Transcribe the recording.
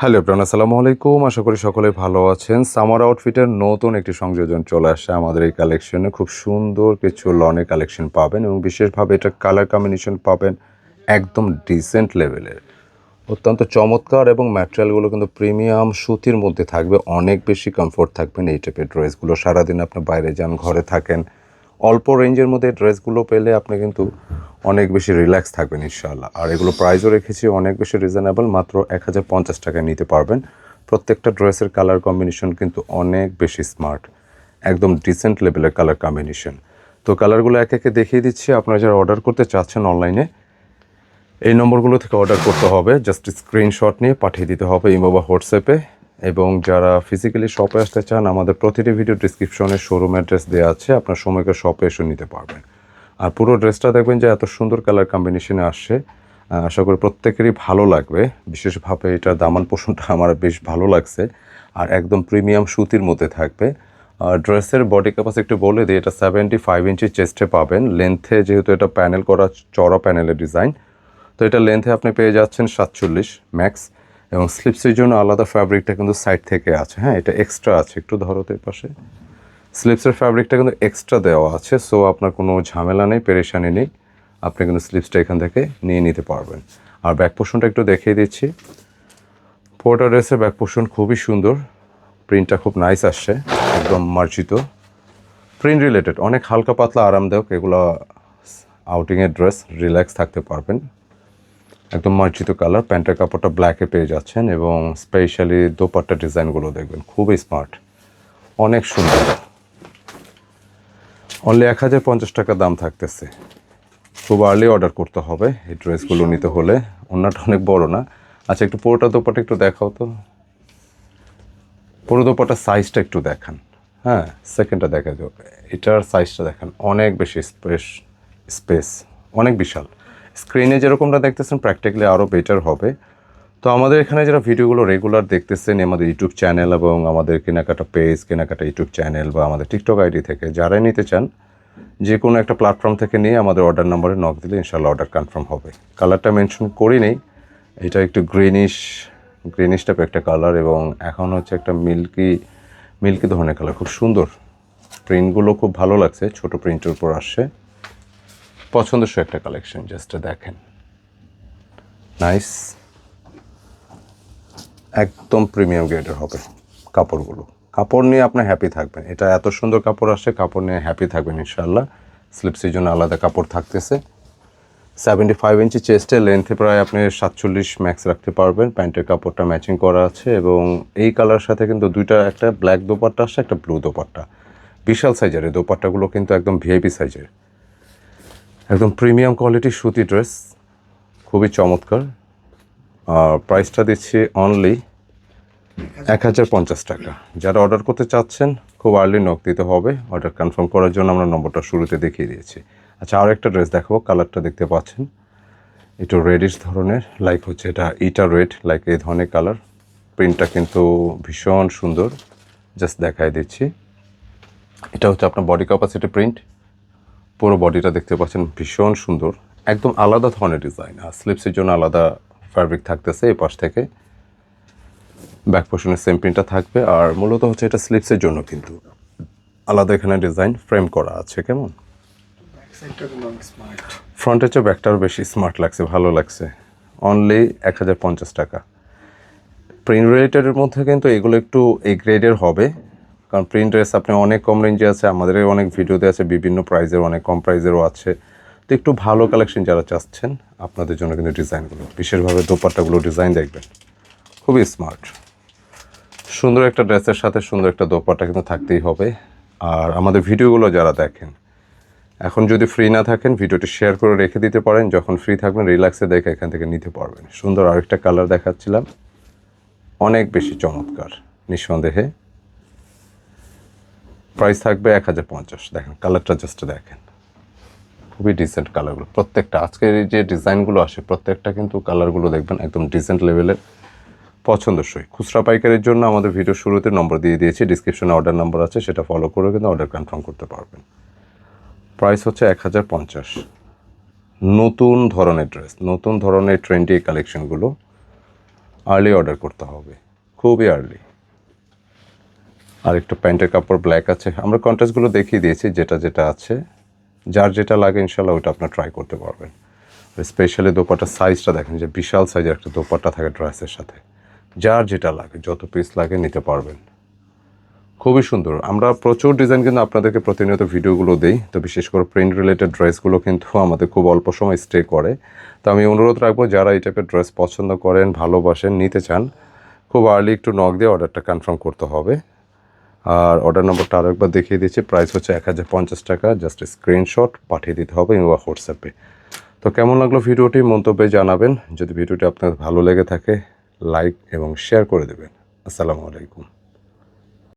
Hello প্রাণ আসসালামু আলাইকুম। আশা করি সকলে ভালো আছেন। সামার আউটফিটের নতুন একটি সংযোজন চলে আসে আমাদের এই কালেকশনে খুব সুন্দর কিছু লনের কালেকশন পাবেন এবং বিশেষভাবে এটা কালার কম্বিনেশন পাবেন একদম ডিসেন্ট লেভেলের অত্যন্ত চমৎকার এবং ম্যাটেরিয়ালগুলো কিন্তু প্রিমিয়াম সুতির মধ্যে থাকবে। অনেক বেশি কমফোর্ট থাকবেন এই টাইপের ড্রেসগুলো সারাদিন আপনি বাইরে যান, ঘরে থাকেন অল্প রেঞ্জের মধ্যে ড্রেসগুলো পেলে আপনি কিন্তু অনেক বেশি রিল্যাক্স থাকবেন, ইনশাআল্লাহ। আর এগুলো প্রাইসও রেখেছি, অনেক বেশি রিজনেবল মাত্র এক হাজার পঞ্চাশ টাকায় নিতে পারবেন। প্রত্যেকটা ড্রেসের কালার কম্বিনেশন কিন্তু অনেক বেশি স্মার্ট একদম ডিসেন্ট লেভেলের কালার কম্বিনেশন তো কালারগুলো এক একে দেখিয়ে দিচ্ছি, আপনারা যারা অর্ডার করতে চাচ্ছেন অনলাইনে এই নম্বরগুলো থেকে অর্ডার করতে হবে জাস্ট স্ক্রিনশট নিয়ে পাঠিয়ে দিতে হবে ইমো বা হোয়াটসঅ্যাপে এবং যারা ফিজিক্যালি শপে আসতে চান, আমাদের প্রতিটি ভিডিও ডিসক্রিপশনে শোরুম অ্যাড্রেস দেওয়া আছে, আপনার সময়কে শপে এসে নিতে পারবেন। আর পুরো ড্রেসটা দেখবেন যে এত সুন্দর কালার কম্বিনেশনে আসছে। আশা করি প্রত্যেকেরই ভালো লাগবে। বিশেষভাবে এটা দামান পোষণটা আমার বেশ ভালো লাগছে। আর একদম প্রিমিয়াম সুতির মধ্যে থাকবে। আর ড্রেসের বডি ক্যাপাসিটি একটু বলে দিই, এটা সেভেন্টি ফাইভ ইঞ্চি চেস্টে পাবেন। লেন্থে যেহেতু এটা প্যানেল করা চড়া প্যানেলের ডিজাইন তো এটা লেন্থে আপনি পেয়ে যাচ্ছেন সাতচল্লিশ ম্যাক্স এবং স্লিপসের জন্য আলাদা ফ্যাব্রিকটা কিন্তু সাইড থেকে আছে। হ্যাঁ এটা এক্সট্রা আছে। একটু ধরো তো পাশে। স্লিপসের ফ্যাব্রিকটা কিন্তু এক্সট্রা দেওয়া আছে সো আপনার কোনো ঝামেলা নেই, পেরেশানি নেই। আপনি কিন্তু স্লিপসটা এখান থেকে নিয়ে নিতে পারবেন। আর ব্যাক পোর্শনটা একটু দেখিয়ে দিচ্ছি। পোর্টার ড্রেসের ব্যাক পোর্শন খুবই সুন্দর। প্রিন্টটা খুব নাইস আসছে, একদম মার্জিত। প্রিন্ট রিলেটেড অনেক হালকা পাতলা আরামদায়ক, এগুলো আউটিংয়ের ড্রেস রিল্যাক্স থাকতে পারবেন। একদম মার্জিত কালার প্যান্টের কাপড়টা ব্ল্যাকে পেয়ে যাচ্ছেন এবং স্পেশালি দোপাট্টা ডিজাইনগুলো দেখবেন খুবই স্মার্ট অনেক সুন্দর। অনলি এক হাজার পঞ্চাশ টাকা দাম থাকতেছে। খুব আর্লি অর্ডার করতে হবে এই ড্রেসগুলো নিতে হলে অন্যটা অনেক বড় না। আচ্ছা একটু পুরোটা দোপাটা একটু দেখাও তো। পুরো দোপাটার সাইজটা একটু দেখান। হ্যাঁ সেকেন্ডটা দেখা যাবে। এটার সাইজটা দেখান। অনেক বেশি স্পেস স্পেস অনেক বিশাল। স্ক্রিনে যেরকমটা দেখতেছেন প্র্যাকটিক্যালি আরও বেটার হবে। তো আমাদের এখানে যারা ভিডিওগুলো রেগুলার দেখতেছেন আমাদের ইউটিউব চ্যানেল এবং আমাদের কেনাকাটা পেজ কেনাকাটা ইউটিউব চ্যানেল বা আমাদের টিকটক আইডি থেকে, যারাই নিতে চান যে কোনো একটা প্ল্যাটফর্ম থেকে নিয়ে আমাদের অর্ডার নম্বরে নক দিলে ইনশাল্লাহ অর্ডার কনফার্ম হবে। কালারটা মেনশন করি নেই, এটা একটু গ্রিনিশ গ্রিনিশ টাইপের একটা কালার এবং এখন হচ্ছে একটা মিল্কি মিল্কি ধরনের কালার খুব সুন্দর। প্রিন্টগুলো খুব ভালো লাগছে, ছোট প্রিন্টের উপর আসছে। পছন্দসই একটা কালেকশন জাস্ট দেখেন। নাইস একদম প্রিমিয়াম গ্রেডের হবে কাপড়গুলো। কাপড় নিয়ে আপনি হ্যাপি থাকবেন। এটা এত সুন্দর কাপড় আসে কাপড় নিয়ে হ্যাপি থাকবেন ইনশাল্লাহ স্লিপসের জন্য আলাদা কাপড় থাকতেছে। সেভেন্টি ফাইভ ইঞ্চি চেস্টে লেন্থে প্রায় আপনি সাতচল্লিশ ম্যাক্স রাখতে পারবেন। প্যান্টের কাপড়টা ম্যাচিং করা আছে এবং এই কালার সাথে কিন্তু দুইটা, একটা ব্ল্যাক দোপাট্টা আসছে, একটা ব্লু দোপাট্টা। বিশাল সাইজের এই দোপাট্টাগুলো কিন্তু একদম ভিআইপি সাইজের একদম প্রিমিয়াম কোয়ালিটির সুতি ড্রেস, খুবই চমৎকার। আর প্রাইসটা দিচ্ছি অনলি এক হাজার পঞ্চাশ টাকা। যারা অর্ডার করতে চাচ্ছেন, খুব আর্লি নক দিতে হবে। অর্ডার কনফার্ম করার জন্য আমরা নম্বরটা শুরুতে দেখিয়ে দিয়েছি। আচ্ছা আর একটা ড্রেস দেখাবো কালারটা দেখতে পাচ্ছেন। একটু রেডিশ ধরনের লাইক হচ্ছে এটা ইটা রেড লাইক এই ধরনের কালার প্রিন্টটা কিন্তু ভীষণ সুন্দর। জাস্ট দেখাই দিচ্ছি। এটা হচ্ছে আপনার বডি ক্যাপাসিটি প্রিন্ট পুরো বডিটা দেখতে পাচ্ছেন, ভীষণ সুন্দর। একদম আলাদা ধরনের ডিজাইন আর স্লিপসের জন্য আলাদা ফ্যাব্রিক থাকতেছে এই পাশ থেকে। ব্যাক পোর্শনের সেম প্রিন্টটা থাকবে, আর মূলত হচ্ছে এটা স্লিপসের জন্য কিন্তু। আলাদা এখানে ডিজাইন ফ্রেম করা আছে, কেমন? ফ্রন্টের চেয়ে ব্যাকটাও বেশি স্মার্ট লাগছে, ভালো লাগছে। অনলি এক হাজার পঞ্চাশ টাকা। প্রিন্ট রিলেটেডের মধ্যে কিন্তু এগুলো একটু এই গ্রেডের হবে। কারণ প্রিন্ট ড্রেস আপনি অনেক কম রেঞ্জে আছে, আমাদের অনেক ভিডিওতে আছে, বিভিন্ন প্রাইজের অনেক কম প্রাইজেরও আছে। তো একটু ভালো কালেকশন যারা চাচ্ছেন, আপনাদের জন্য কিন্তু ডিজাইনগুলো বিশেষভাবে দোপাট্টাগুলো ডিজাইন দেখবেন। খুবই স্মার্ট সুন্দর একটা ড্রেসের সাথে সুন্দর একটা দোপাট্টা কিন্তু থাকতেই হবে। আর আমাদের ভিডিওগুলো যারা দেখেন, এখন যদি ফ্রি না থাকেন ভিডিওটি শেয়ার করে রেখে দিতে পারেন। যখন ফ্রি থাকবেন রিল্যাক্সে দেখে এখান থেকে নিতে পারবেন। সুন্দর আরেকটা কালার দেখাচ্ছিলাম। অনেক বেশি চমৎকার, নিঃসন্দেহে। প্রাইস থাকবে এক হাজার পঞ্চাশ। দেখেন কালারটা জাস্ট দেখেন। খুবই ডিসেন্ট কালারগুলো প্রত্যেকটা, আজকের যে ডিজাইনগুলো আসে, প্রত্যেকটা কিন্তু কালারগুলো দেখবেন একদম ডিসেন্ট লেভেলের পছন্দসই। খুচরা পাইকারের জন্য আমাদের ভিডিও শুরুতে নম্বর দিয়ে দিয়েছি ডিসক্রিপশনে অর্ডার নম্বর আছে, সেটা ফলো করে কিন্তু অর্ডার কনফার্ম করতে পারবেন। প্রাইস হচ্ছে এক হাজার পঞ্চাশ। নতুন ধরনের ড্রেস নতুন ধরনের ট্রেন্ডি কালেকশনগুলো আর্লি অর্ডার করতে হবে। খুবই আর্লি আর একটু প্যান্টের কাপড় ব্ল্যাক আছে। আমরা কন্ট্রাস্টগুলো দেখিয়ে দিয়েছি, যেটা যেটা আছে। যার যেটা লাগে ইনশাল্লাহ ওটা আপনার ট্রাই করতে পারবেন। স্পেশালি দোপাটার সাইজটা দেখেন যে বিশাল সাইজের একটা দোপাট্টা থাকে ড্রেসের সাথে। যার যেটা লাগে, যত পিস লাগে নিতে পারবেন। খুবই সুন্দর। আমরা প্রচুর ডিজাইন কিন্তু আপনাদেরকে প্রতিনিয়ত ভিডিওগুলো দিই, তো বিশেষ করে প্রিন্ট রিলেটেড ড্রেসগুলো কিন্তু আমাদের খুব অল্প সময় স্টে করে। তো আমি অনুরোধ রাখব, যারা এই টাইপের ড্রেস পছন্দ করেন, ভালোবাসেন, নিতে চান, খুব আর্লি একটু নক দিয়ে অর্ডারটা কনফার্ম করতে হবে। আর অর্ডার নম্বরটা আরও একবার দেখিয়ে দিচ্ছি। প্রাইস হচ্ছে এক হাজার পঞ্চাশ টাকা। জাস্ট স্ক্রিনশট পাঠিয়ে দিতে হবে কিংবা হোয়াটসঅ্যাপে তো কেমন লাগল ভিডিওটি মন্তব্যে জানাবেন। যদি ভিডিওটি আপনার ভালো লেগে থাকে লাইক এবং শেয়ার করে দেবেন। আসসালামু আলাইকুম।